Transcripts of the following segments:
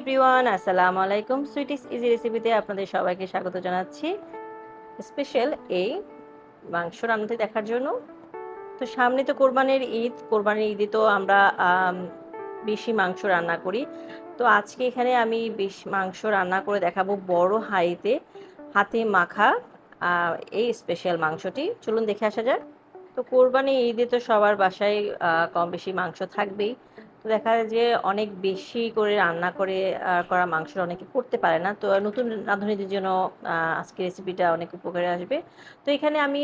Everyone, আসসালামু আলাইকুম। Sweeties easy রেসিপিতে আপনাদের সবাইকে স্বাগত জানাচ্ছি। স্পেশাল এই মাংস রান্নাতে দেখার জন্য। তো সামনে তো কোরবানির ঈদ। কোরবানির ঈদে তো আমরা বেশি মাংস রান্না করি। তো আজকে এখানে আমি বেশ মাংস রান্না করে দেখাবো বড় হাইতে হাতে মাখা এই স্পেশাল মাংসটি। চলুন দেখে আসা যাক। তো কোরবানি ঈদে তো সবার বাসায় কম বেশি মাংস থাকবেই। তো দেখা যায় যে অনেক বেশি করে রান্না করে করা মাংস অনেকে করতে পারে না। তো নতুন রাঁধুনিদের জন্য আজকে রেসিপিটা অনেক উপকারে আসবে। তো এখানে আমি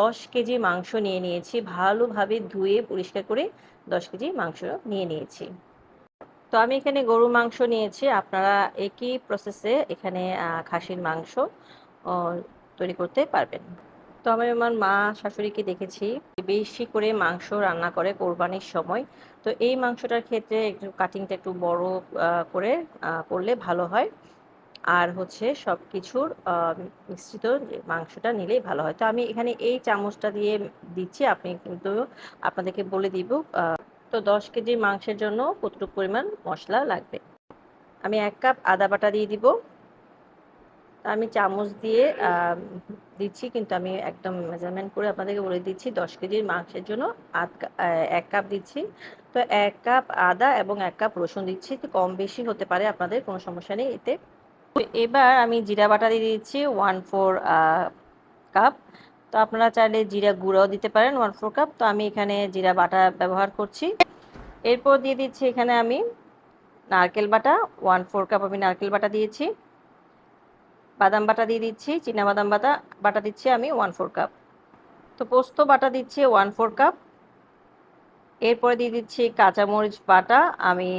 দশ কেজি মাংস নিয়ে নিয়েছি। ভালোভাবে ধুয়ে পরিষ্কার করে দশ কেজি মাংস নিয়ে নিয়েছি। তো আমি এখানে গরু মাংস নিয়েছি। আপনারা একই প্রসেসে এখানে খাসির মাংস তৈরি করতে পারবেন। তো আমি আমার মা শাশুড়িকে দেখেছি, বেশি করে মাংস রান্না করে কোরবানির সময়। তো এই মাংসটার ক্ষেত্রে একটু কাটিংটা একটু বড় করে করলে ভালো হয়। আর হচ্ছে সব কিছুর মিশ্রিত মাংসটা নিলেই ভালো হয়। তো আমি এখানে এই চামচটা দিয়ে দিচ্ছি, আপনি কিন্তু আপনাদেরকে বলে দিব তো দশ কেজি মাংসের জন্য কতটুকু পরিমাণ মশলা লাগবে? আমি এক কাপ আদা বাটা দিয়ে দিব। আমি চামচ দিয়ে দিচ্ছি, কিন্তু আমি একদম মেজারমেন্ট করে আপনাদেরকে বলে দিচ্ছি, দশ কেজির মাংসের জন্য আধ এক কাপ দিচ্ছি। তো এক কাপ আদা এবং এক কাপ রসুন দিচ্ছি তো কম বেশি হতে পারে, আপনাদের কোনো সমস্যা নেই এতে। এবার আমি জিরা বাটা দিয়ে দিচ্ছি ওয়ান ফোর কাপ তো আপনারা চাইলে জিরা গুঁড়াও দিতে পারেন ওয়ান ফোর কাপ তো আমি এখানে জিরা বাটা ব্যবহার করছি। এরপর দিয়ে দিচ্ছি এখানে আমি নারকেল বাটা ওয়ান ফোর কাপ আমি নারকেল বাটা দিয়েছি। বাদাম বাটা দিয়ে দিচ্ছি বাদাম বাটা বাটা দিচ্ছি আমি ওয়ান ফোর কাপ তো পোস্ত বাটা দিচ্ছি ওয়ান ফোর কাপ এরপরে দিয়ে দিচ্ছি কাঁচামরিচ বাটা, আমি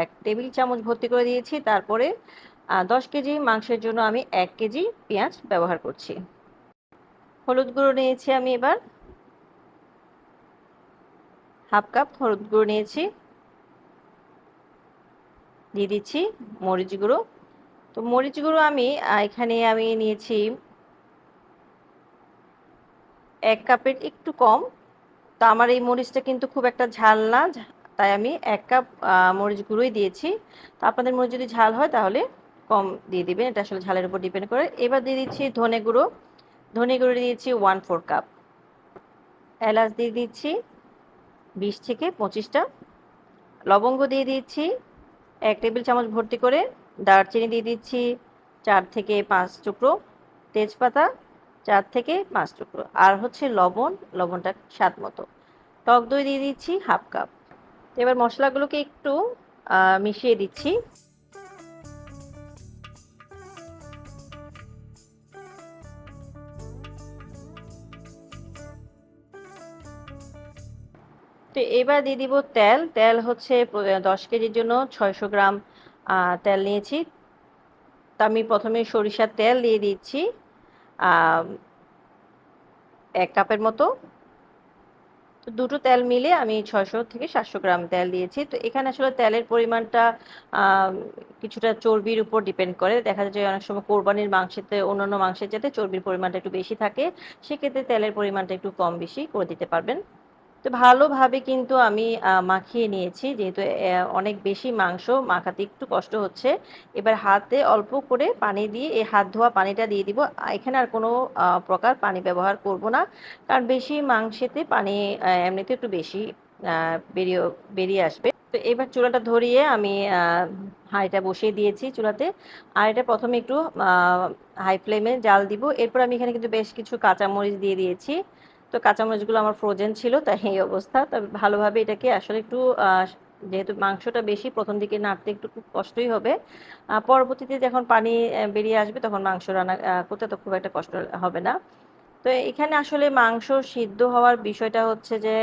এক টেবিল চামচ ভর্তি করে দিয়েছি। তারপরে দশ কেজি মাংসের জন্য আমি এক কেজি পেঁয়াজ ব্যবহার করছি। হলুদ গুঁড়ো নিয়েছি আমি এবার। হাফ কাপ হলুদ গুঁড়ো নিয়েছি। দিয়ে দিচ্ছি মরিচ গুঁড়ো। তো মরিচ গুঁড়ো আমি এখানে আমি নিয়েছি এক কাপের একটু কম। তো আমার এই মরিচটা কিন্তু খুব একটা ঝাল না তাই আমি এক কাপ মরিচ গুঁড়োই দিয়েছি। তো আপনাদের মরিচ যদি ঝাল হয় তাহলে কম দিয়ে দিবেন, এটা আসলে ঝালের উপর ডিপেন্ড করে। এবার দিয়ে দিচ্ছি ধনে গুঁড়ো। ধনে গুঁড়ো দিয়েছি ওয়ান ফোর কাপ। এলাচ দিয়ে দিচ্ছি বিশ থেকে পঁচিশটা। লবঙ্গ দিয়ে দিচ্ছি এক টেবিল চামচ ভর্তি করে দারচিনি দিয়ে দিচ্ছি চার থেকে পাঁচ টুকরো, তেজপাতা চার থেকে পাঁচ টুকরো, আর হচ্ছে লবণ, লবণটা স্বাদ মতো। টক দই দিয়ে দিচ্ছি হাফ কাপ। এবার মশলাগুলোকে একটু মিশিয়ে দিচ্ছি। তো এবার দিয়ে দিব তেল। তেল হচ্ছে দশ কেজির জন্য ছয়শো গ্রাম তেল নিয়েছি। তা আমি প্রথমে সরিষার তেল দিয়ে দিচ্ছি এক কাপের মতো। তো দুটো তেল মিলে আমি ছয়শো থেকে সাতশো গ্রাম তেল দিয়েছি। তো এখানে আসলে তেলের পরিমাণটা কিছুটা চর্বির উপর ডিপেন্ড করে। দেখা যায় অনেক সময় কোরবানির মাংসেতে, অন্যান্য মাংসের যাতে চর্বির পরিমাণটা একটু বেশি থাকে। সেক্ষেত্রে তেলের পরিমাণটা একটু কম বেশি করে দিতে পারবেন। তো ভালোভাবে কিন্তু আমি মাখিয়ে নিয়েছি। যেহেতু অনেক বেশি মাংস মাখাতে একটু কষ্ট হচ্ছে। এবার হাতে অল্প করে পানি দিয়ে, এই হাত ধোয়া পানিটা দিয়ে দিব। এখানে আর কোনো প্রকার পানি ব্যবহার করব না। কারণ বেশি মাংসেতে পানি এমনিতে একটু বেশি বেরিয়ে বেরিয়ে আসবে। তো এবার চুলাটা ধরিয়ে আমি হাঁড়িটা বসিয়ে দিয়েছি চুলাতে। আর এটা প্রথমে একটু হাই ফ্লেমে জাল দিব। এরপর আমি এখানে কিন্তু বেশ কিছু কাঁচামরিচ দিয়ে দিয়েছি। তো কাঁচামরিচগুলো আমার ফ্রোজেন ছিল, তাই এই অবস্থা। তবে ভালোভাবে এটাকে আসলে একটু যেহেতু মাংসটা বেশি, প্রথম দিকে নাড়তে একটু খুব কষ্টই হবে। পরবর্তীতে যখন পানি বেরিয়ে আসবে, তখন মাংস রান্না করতে তো খুব একটা কষ্ট হবে না। তো এখানে আসলে মাংস সিদ্ধ হওয়ার বিষয়টা হচ্ছে যে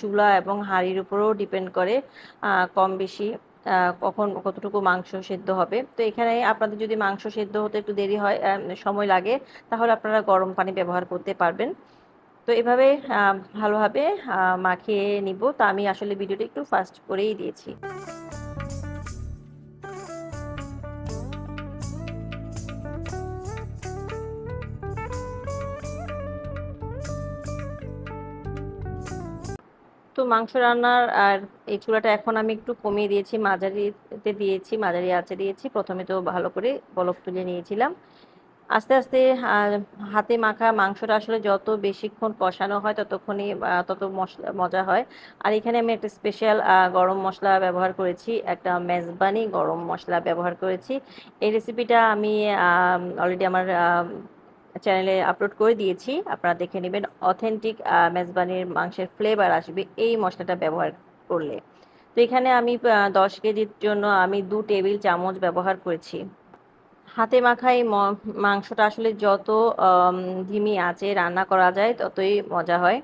চুলা এবং হাঁড়ির উপরেও ডিপেন্ড করে কম বেশি কখন কতটুকু মাংস সেদ্ধ হবে। তো এখানে আপনাদের যদি মাংস সেদ্ধ হতে একটু দেরি হয় সময় লাগে, তাহলে আপনারা গরম পানি ব্যবহার করতে পারবেন। তো এভাবে ভালোভাবে মাখিয়ে নিব। তা আমি আসলে ভিডিওটা একটু ফাস্ট করেই দিয়েছি। তো মাংস রান্নার আর এই চুলাটা এখন আমি একটু কমিয়ে দিয়েছি। মাঝারিতে দিয়েছি, মাঝারি আঁচে দিয়েছি। প্রথমে তো ভালো করে বলক তুলে নিয়েছিলাম। আস্তে আস্তে হাতে মাখা মাংসটা আসলে যত বেশিক্ষণ কষানো হয় ততক্ষণই তত মশলা, মজা হয়। আর এখানে আমি একটা স্পেশাল গরম মশলা ব্যবহার করেছি, একটা মেজবানি গরম মশলা ব্যবহার করেছি। এই রেসিপিটা আমি অলরেডি আমার চ্যানেলে আপলোড করে দিয়েছি। আপনারা দেখে নেবেন অথেন্টিক মেজবানির মাংসের ফ্লেভার আসবে এই মশলাটা ব্যবহার করলে। তো এখানে আমি দশ কেজির জন্য আমি দু টেবিল চামচ ব্যবহার করেছি। হাতে মাখা এই মাংসটা আসলে যত ধিমি আঁচে রান্না করা যায় ততই মজা হয়।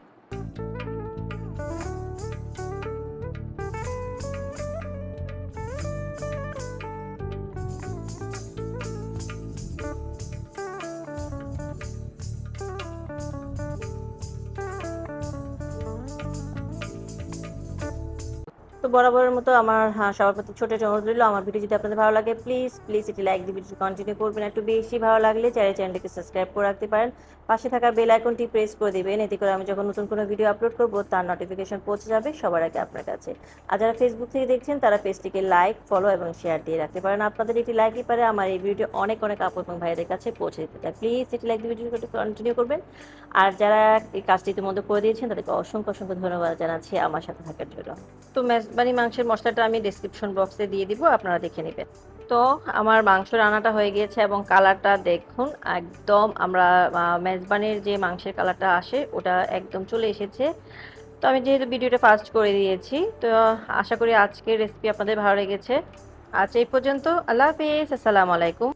তো বরাবরের মতো আমার হ্যাঁ, সবার প্রতি ছোট ছোট অনুরোধ রইল। আমার ভিডিও যদি আপনাদের ভালো লাগে প্লিজ প্লিজ এটি লাইক দিয়ে ভিডিওটি কন্টিনিউ করবেন। একটু বেশি ভালো লাগলে চ্যানেল চ্যানেলটিকে সাবস্ক্রাইব করে রাখতে পারেন। পাশে থাকা বেল আইকনটি প্রেস করে দিবেন। এতে করে আমি যখন নতুন কোনো ভিডিও আপলোড করব তার নোটিফিকেশন পৌঁছে যাবে সবার আগে আপনার কাছে। আর যারা ফেসবুক থেকে দেখছেন তারা পেজটিকে লাইক ফলো এবং শেয়ার দিয়ে রাখতে পারেন। আপনাদের একটি লাইকই পারে আমার এই ভিডিও অনেক অনেক আপু এবং ভাইদের কাছে পৌঁছে দিতে চায় প্লিজ এটি লাইক দিয়ে ভিডিওটি কন্টিনিউ করবেন। আর যারা এই কাজটি ইতিমধ্যে করে দিয়েছেন তাদেরকে অসংখ্য অসংখ্য ধন্যবাদ জানাচ্ছি আমার সাথে থাকার জন্য। তো মেজবানি মাংসের মশলাটা আমি ডিসক্রিপশন বক্সে দিয়ে দিব, আপনারা দেখে নেবেন। তো আমার মাংস রান্নাটা হয়ে গিয়েছে এবং কালারটা দেখুন, একদম আমরা মেজবানির যে মাংসের কালারটা আসে, ওটা একদম চলে এসেছে। তো আমি যেহেতু ভিডিওটা ফাস্ট করে দিয়েছি, তো আশা করি আজকের রেসিপি আপনাদের ভালো লেগেছে। আজ এই পর্যন্ত, আল্লাহ হাফিজ, আসসালামু আলাইকুম।